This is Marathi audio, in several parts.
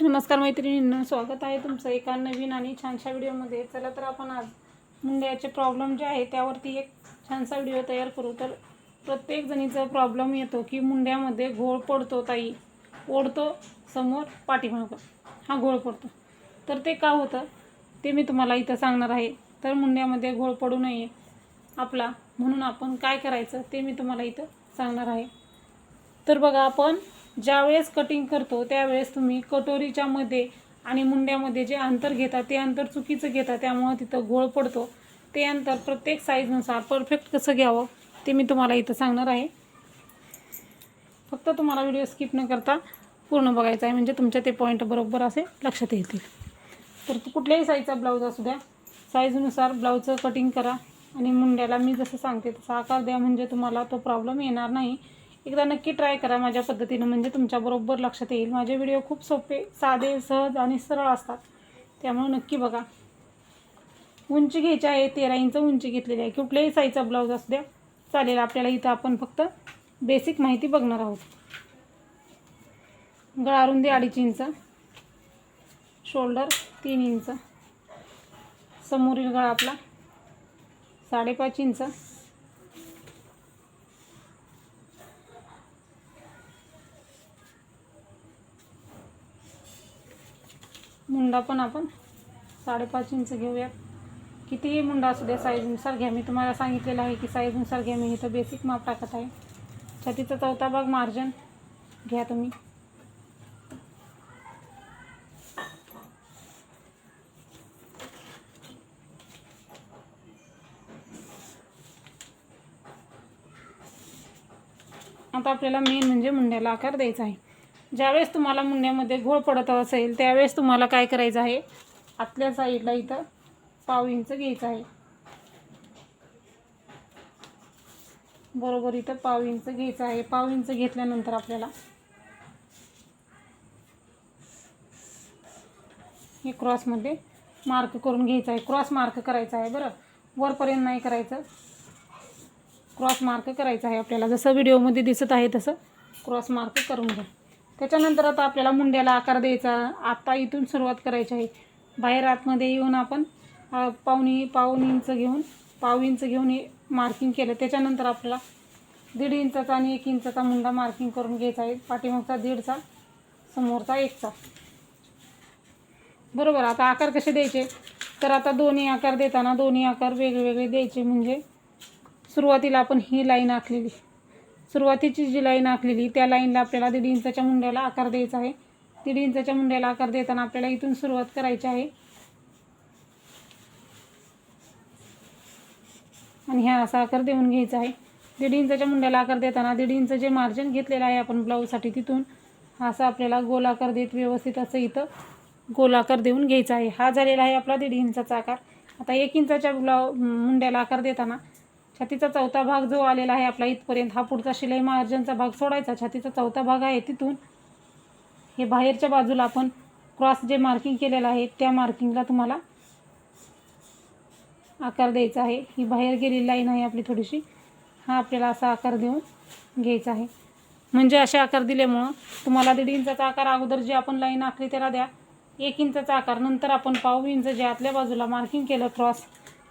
नमस्कार मैत्रिणींना स्वागत आहे तुमचं एका नवीन आणि छानशा व्हिडिओमध्ये. चला तर आपण आज मुंड्याचे प्रॉब्लेम जे आहे त्यावरती एक छानसा व्हिडिओ तयार करू. तर प्रत्येक जणीचा प्रॉब्लेम येतो की मुंड्यामध्ये घोळ पडतो ताई. ओढतो समोर पाठीमागं. हा घोळ पडतो. तर ते का होतं? ते मी तुम्हाला इथं सांगणार आहे. तर मुंड्यामध्ये घोळ पडू नये आपला. म्हणून आपण काय करायचं ते मी तुम्हाला इथं सांगणार आहे. तर बघा आपण ज्यावेळेस कटिंग करतो त्यावेळेस तुम्ही कटोरीच्या मध्ये आणि मुंड्यामध्ये जे अंतर घेता ते अंतर चुकीचं घेता त्यामुळं तिथं घोळ पडतो. ते अंतर प्रत्येक साईजनुसार परफेक्ट कसं घ्यावं ते मी तुम्हाला इथं सांगणार आहे. फक्त तुम्हाला व्हिडिओ स्किप न करता पूर्ण बघायचा आहे म्हणजे तुमच्या ते पॉईंट बरोबर असे लक्षात येतील. तर तू कुठल्याही साईजचा ब्लाऊज असू द्या साईजनुसार ब्लाऊजचं कटिंग करा आणि मुंड्याला मी जसं सांगते तसा आकार द्या म्हणजे तुम्हाला तो प्रॉब्लेम येणार नाही. एकदा नक्की ट्राय करा माझ्या पद्धतीनं म्हणजे तुमच्याबरोबर लक्षात येईल. माझे व्हिडिओ खूप सोपे साधे सहज आणि सरळ असतात. त्यामुळे नक्की बघा. उंची घ्यायची आहे तेरा इंच उंची घेतलेली आहे. कुठल्याही साईजचा ब्लाऊज असू द्या चालेल आपल्याला इथं आपण फक्त बेसिक माहिती बघणार आहोत. गळा रुंदी अडीच इंच शोल्डर तीन इंच समोरील गळा आपला साडेपाच इंच मुंडा पण आपण साडेपाच इंच घेऊयात. कितीही मुंडा असू द्या साईजनुसार घ्या. मी तुम्हाला सांगितलेलं आहे की साईजनुसार घ्या. मी इथं बेसिक माप टाकत आहे. छातीचा चौथा भाग मार्जन घ्या तुम्ही. आता आपल्याला मेन म्हणजे मुंड्याला आकार द्यायचा आहे. ज्यावेळेस तुम्हाला मुंड्यामध्ये घोळ पडत असेल त्यावेळेस तुम्हाला काय करायचं आहे? आतल्या साईडला इथं पाव इंच घ्यायचं आहे. बरोबर इथं पाव इंच घ्यायचं आहे. पाव इंच घेतल्यानंतर आपल्याला हे क्रॉसमध्ये मार्क करून घ्यायचं आहे. क्रॉस मार्क करायचा आहे बरं. वरपर्यंत नाही करायचं. क्रॉस मार्क करायचा आहे आपल्याला. जसं व्हिडिओमध्ये दिसत आहे तसं क्रॉस मार्क करून घ्या. त्याच्यानंतर आता आपल्याला मुंड्याला आकार द्यायचा. आता इथून सुरुवात करायची आहे. बाहेर आतमध्ये येऊन आपण पावणी पाऊन इंच घेऊन पाव इंच घेऊन मार्किंग केलं. त्याच्यानंतर आपल्याला दीड इंचाचा आणि एक इंचाचा मुंडा मार्किंग करून घ्यायचा आहे. पाठीमागचा दीडचा समोरचा एकचा. बरोबर आता आकार कसे द्यायचे? तर आता दोन्ही आकार देताना दोन्ही आकार वेगवेगळे द्यायचे. म्हणजे सुरुवातीला आपण ही लाईन आखलेली. सुरुवातीची जी लाईन आखलेली त्या लाईनला आपल्याला दीड इंचाच्या मुंड्याला आकार द्यायचा आहे. दीड इंचाच्या मुंड्याला आकार देताना आपल्याला इथून सुरुवात करायची आहे. आणि ह्या असा आकार देऊन घ्यायचा आहे. दीड इंचाच्या मुंड्याला आकार देताना दीड इंच जे मार्जिन घेतलेलं आहे आपण ब्लाऊजसाठी तिथून असा आपल्याला गोल आकार देत व्यवस्थित असं इथं गोल आकार देऊन घ्यायचा आहे. हा झालेला आहे आपला दीड इंचाचा आकार. आता एक इंचाच्या ब्लाऊ मुंड्याला आकार देताना छातीचा चौथा भाग जो आलेला आहे आपला इथपर्यंत हा पुढचा शिलाई मार्जनचा भाग सोडायचा. छातीचा चौथा भाग आहे तिथून. हे बाहेरच्या बाजूला आपण क्रॉस जे मार्किंग केलेलं आहे त्या मार्किंगला तुम्हाला आकार द्यायचा आहे. ही बाहेर गेलेली लाईन आहे आपली थोडीशी. हा आपल्याला असा आकार देऊन घ्यायचा आहे. म्हणजे असे आकार दिल्यामुळं तुम्हाला दीड इंचाचा आकार अगोदर जे आपण लाईन आखली त्याला द्या. एक इंचाचा आकार. नंतर आपण पाव इंच जे आतल्या बाजूला मार्किंग केलं क्रॉस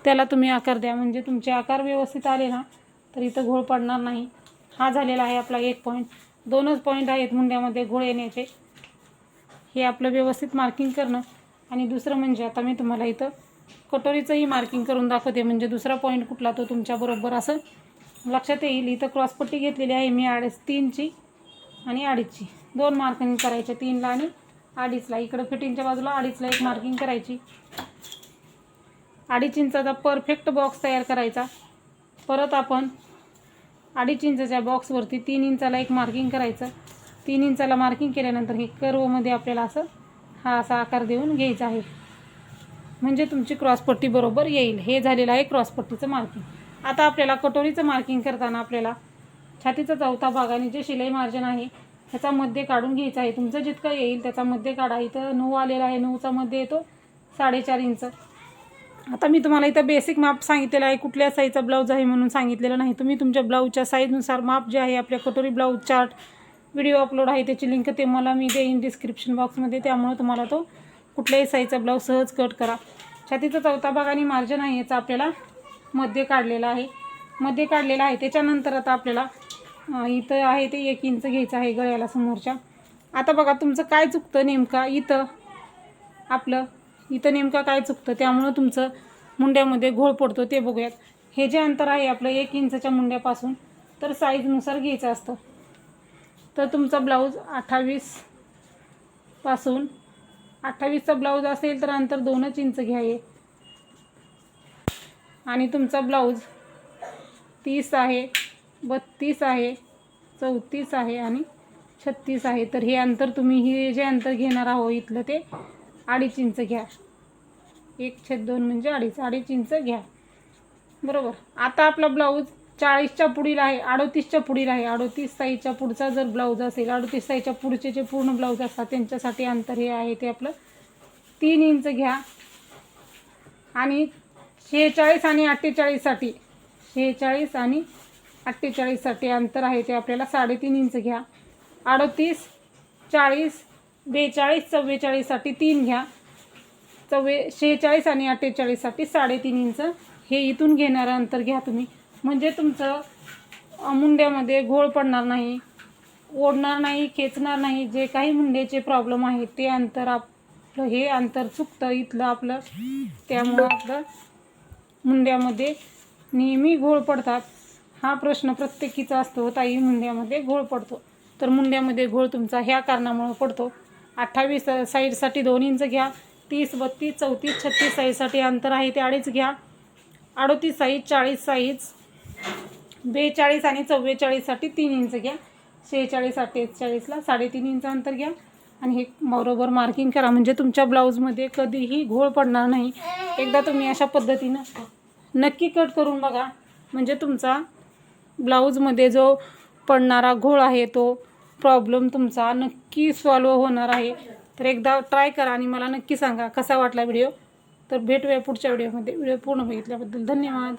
त्याला तुम्ही आकार द्या. म्हणजे तुमचे आकार व्यवस्थित आले ना तर इथं घोळ पडणार नाही. हा झालेला आहे आपला एक पॉईंट दोनच पॉईंट आहेत मुंड्यामध्ये घोळ येण्याचे. हे आपलं व्यवस्थित मार्किंग करणं. आणि दुसरं म्हणजे आता मी तुम्हाला इथं कटोरीचंही मार्किंग करून दाखवते. म्हणजे दुसरा पॉईंट कुठला तो तुमच्याबरोबर असं लक्षात येईल. इथं क्रॉसपट्टी घेतलेली आहे मी अडीच तीनची आणि अडीचची. दोन मार्किंग करायच्या तीनला आणि अडीचला. इकडं फिटिंगच्या बाजूला अडीचला एक मार्किंग करायची. अडीच इंचाचा परफेक्ट बॉक्स तयार करायचा. परत आपण अडीच इंचाच्या बॉक्सवरती तीन इंचाला एक मार्किंग करायचं. तीन इंचाला मार्किंग केल्यानंतर हे कर्वमध्ये आपल्याला असं हा असा आकार देऊन घ्यायचा आहे. म्हणजे तुमची क्रॉसपट्टी बरोबर येईल. हे झालेलं आहे क्रॉसपट्टीचं मार्किंग आता आपल्याला कटोरीचं मार्किंग करताना आपल्याला छातीचा चौथा भाग आणि जे शिलाई मार्जिन आहे ह्याचा मध्ये काढून घ्यायचा आहे. तुमचं जितकं येईल त्याचा मध्ये काढा. इथं नऊ आलेला आहे. नऊचा मध्ये येतो साडेचार इंच. आता मी तुम्हाला इथं बेसिक माप सांगितलेलं आहे. कुठल्या साईजचा ब्लाऊज आहे म्हणून सांगितलेलं नाही. तुम्ही तुमच्या ब्लाऊजच्या साईजनुसार माप जे आहे आपल्या कटोरी ब्लाऊज चार्ट व्हिडिओ अपलोड आहे. त्याची लिंक ते मला मी देईन डिस्क्रिप्शन बॉक्समध्ये त्यामुळे तुम्हाला तो कुठल्याही साईजचा ब्लाऊज सहज कट करा. छातीचा चौथा भाग आणि मार्जन आहे याचा आपल्याला मध्ये काढलेला आहे. मध्ये काढलेला आहे. त्याच्यानंतर आता आपल्याला इथं आहे ते एक इंच घ्यायचं आहे गळ्याला समोरच्या. आता बघा तुमचं काय चुकतं नेमका? इथं आपलं इथं नेमका काय चुकतं त्यामुळं तुमचं मुंड्यामध्ये घोळ पडतो ते बघूयात. हे जे अंतर आहे आपलं एक इंचच्या मुंड्यापासून तर साईजनुसार घ्यायचं असतं. तर तुमचा ब्लाऊज अठ्ठावीसपासून अठ्ठावीसचा ब्लाऊज असेल तर अंतर दोनच इंच घ्या आणि तुमचा ब्लाऊज तीस आहे बत्तीस आहे चौतीस आहे आणि छत्तीस आहे. तर हे अंतर तुम्ही हे जे अंतर घेणार आहो इथलं ते अडीच इंच घ्या. एक छेद दोन म्हणजे अडीच अडीच इंच घ्या. बरोबर? आता आपला ब्लाऊज चाळीसच्या पुढील आहे अडोतीसच्या पुढील आहे. अडोतीस साईजच्या पुढचा जर ब्लाऊज असेल अडोतीस साईजच्या पुढचे जे पूर्ण ब्लाऊज असतात त्यांच्यासाठी अंतर हे आहे ते आपलं तीन इंच घ्या. आणि शेहेचाळीस आणि अठ्ठेचाळीससाठी शेहेचाळीस आणि अठ्ठेचाळीससाठी अंतर आहे ते आपल्याला साडेतीन इंच घ्या. अडतीस चाळीस बेचाळीस चव्वेचाळीससाठी तीन घ्या. चव्वे शेहेचाळीस आणि अठ्ठेचाळीससाठी साडेतीन इंच. हे इथून घेणारं अंतर घ्या तुम्ही. म्हणजे तुमचं मुंड्यामध्ये घोळ पडणार नाही ओढणार नाही खेचणार नाही जे काही मुंड्याचे प्रॉब्लेम आहेत ते अंतर आपलं हे अंतर चुकतं इथलं आपलं. त्यामुळं आपलं मुंड्यामध्ये नेहमी घोळ पडतात. हा प्रश्न प्रत्येकीचा असतो ताई मुंड्यामध्ये घोळ पडतो. तर मुंड्यामध्ये घोळ तुमचा ह्या कारणामुळं पडतो. अठ्ठावीस साईडसाठी दोन इंच घ्या. तीस बत्तीस चौतीस छत्तीस साईजसाठी अंतर आहे ते अडीच घ्या. अडोतीस साईज चाळीस साईज बेचाळीस आणि चव्वेचाळीससाठी तीन इंच घ्या. शेहेचाळीस अठ्ठेचाळीसला साडेतीन इंच अंतर घ्या. आणि हे बरोबर मार्किंग करा. म्हणजे तुमच्या ब्लाऊजमध्ये कधीही घोळ पडणार नाही. एकदा तुम्ही अशा पद्धतीनं नक्की कट करून बघा. म्हणजे तुमचा ब्लाऊजमध्ये जो पडणारा घोळ आहे तो प्रॉब्लेम तुमचा नक्की सॉल्व होणार आहे. तर एकदा ट्राय करा आणि मला नक्की सांगा कसा वाटला व्हिडिओ तर भेटूया पुढच्या व्हिडिओमध्ये व्हिडिओ पूर्ण बघितल्याबद्दल धन्यवाद.